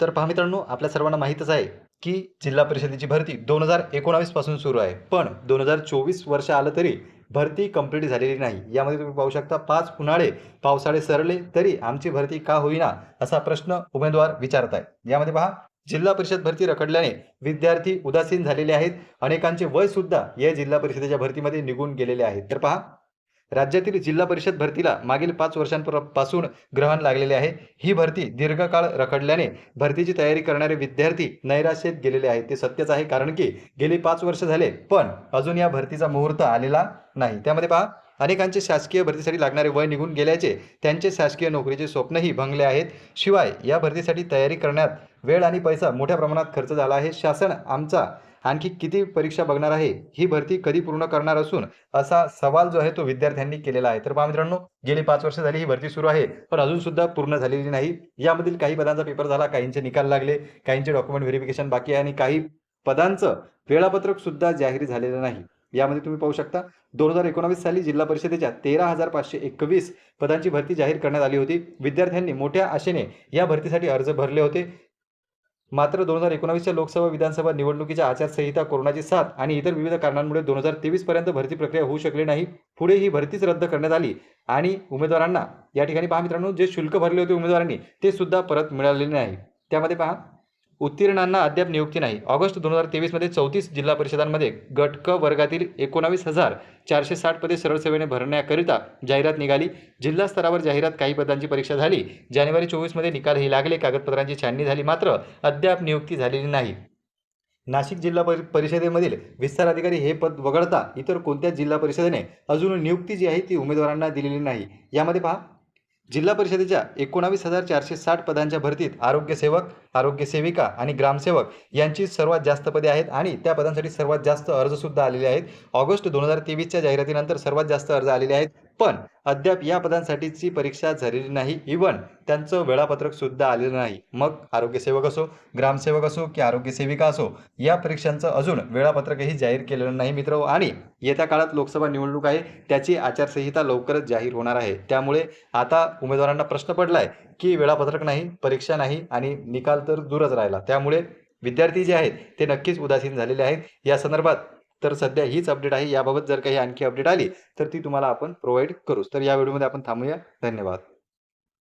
तर पहा मित्रांनो आपल्या सर्वांना माहीतच आहे की जिल्हा परिषदेची भरती दोन हजार एकोणावीसपासून सुरू आहे. पण दोन हजार चोवीस वर्ष आलं तरी भरती कंप्लीट झालेली नाही. यामध्ये तुम्ही पाहू शकता पाच उन्हाळे पावसाळे सरले तरी आमची भरती का होईना असा प्रश्न उमेदवार विचारत आहे. यामध्ये पहा जिल्हा परिषद भरती रखडल्याने विद्यार्थी उदासीन झालेले आहेत. अनेकांचे वय सुद्धा या जिल्हा परिषदेच्या भरतीमध्ये निघून गेलेले आहेत. तर पहा राज्यातील जिल्हा परिषद भरतीला मागील पाच वर्षांपासून ग्रहण लागलेले आहे. ही भरती दीर्घकाळ रखडल्याने भरतीची तयारी करणारे विद्यार्थी नैराश्येत गेलेले आहेत. ते सत्यच आहे कारण की गेली पाच वर्ष झाले पण अजून या भरतीचा मुहूर्त आलेला नाही. त्यामध्ये पहा अनेकांचे शासकीय भरतीसाठी लागणारे वय निघून गेल्याचे त्यांचे शासकीय नोकरीचे स्वप्नही भंगले आहेत. शिवाय या भरतीसाठी तयारी करण्यात वेळ आणि पैसा मोठ्या प्रमाणात खर्च झाला आहे. शासन आमचा आणखी किती परीक्षा बघणार आहे ही भरती कधी पूर्ण करणार असून असा सवाल जो आहे तो विद्यार्थ्यांनी केलेला आहे. तर पहा मित्रांनो गेली पाच वर्ष झाली ही भरती सुरू आहे पण अजून सुद्धा पूर्ण झालेली नाही. यामधील काही पदांचा पेपर झाला काहींचे निकाल लागले काहींचे डॉक्युमेंट व्हेरिफिकेशन बाकी आहे आणि काही पदांचं वेळापत्रक सुद्धा जाहीर झालेलं नाही. यामध्ये तुम्ही पाहू शकता दोन हजार एकोणावीस साली जिल्हा परिषदेच्या तेरा हजार पाचशे एकवीस पदांची भरती जाहीर करण्यात आली होती. विद्यार्थ्यांनी मोठ्या आशेने या भरतीसाठी अर्ज भरले होते. मात्र दोन हजार एकोणावीसच्या लोकसभा विधानसभा निवडणुकीच्या आचारसंहिता कोरोनाची साथ आणि इतर विविध कारणांमुळे दोन हजार तेवीस पर्यंत भरती प्रक्रिया होऊ शकली नाही. पुढे ही भरतीच रद्द करण्यात आली आणि उमेदवारांना या ठिकाणी पहा मित्रांनो जे शुल्क भरले होते उमेदवारांनी ते सुद्धा परत मिळालेले नाही. त्यामध्ये पहा उत्तीर्णांना अद्याप नियुक्ती नाही. ऑगस्ट दोन हजार तेवीसमध्ये चौतीस जिल्हा परिषदांमध्ये गट क वर्गातील एकोणावीस हजार चारशे साठ पदे सरळ सेवेने भरण्याकरिता जाहिरात निघाली. जिल्हा स्तरावर जाहिरात काही पदांची परीक्षा झाली. जानेवारी चोवीसमध्ये निकालही लागले. कागदपत्रांची छाननी झाली मात्र अद्याप नियुक्ती झालेली नाही. नाशिक जिल्हा परि परिषदेमधील विस्तार अधिकारी हे पद वगळता इतर कोणत्याच जिल्हा परिषदेने अजून नियुक्ती जी आहे ती उमेदवारांना दिलेली नाही. यामध्ये पहा जिल्हा परिषदेच्या एकोणावीस हजार चारशे साठ पदांच्या भरतीत आरोग्यसेवक आरोग्य सेविका आणि ग्रामसेवक यांची सर्वात जास्त पदे आहेत आणि त्या पदांसाठी सर्वात जास्त अर्जसुद्धा आलेले आहेत. ऑगस्ट दोन हजार तेवीसच्या जाहिरातीनंतर सर्वात जास्त अर्ज आलेले आहेत. पण अद्याप या पदांसाठीची परीक्षा झालेली नाही. इवन त्यांचं वेळापत्रक सुद्धा आलेलं नाही. मग आरोग्यसेवक असो ग्रामसेवक असो की आरोग्य सेविका असो या परीक्षांचं अजून वेळापत्रकही जाहीर केलेलं नाही मित्र. आणि येत्या काळात लोकसभा निवडणूक आहे त्याची आचारसंहिता लवकरच जाहीर होणार आहे. त्यामुळे आता उमेदवारांना प्रश्न पडला आहे की वेळापत्रक नाही परीक्षा नाही आणि निकाल तर दूरच राहिला. त्यामुळे विद्यार्थी जे आहेत ते नक्कीच उदासीन झालेले आहेत. या संदर्भात तर सध्या हीच अपडेट आहे. याबाबत जर काही आणखी अपडेट आली तर ती तुम्हाला आपण प्रोव्हाइड करूच. तर या व्हिडिओमध्ये आपण थांबूया. धन्यवाद.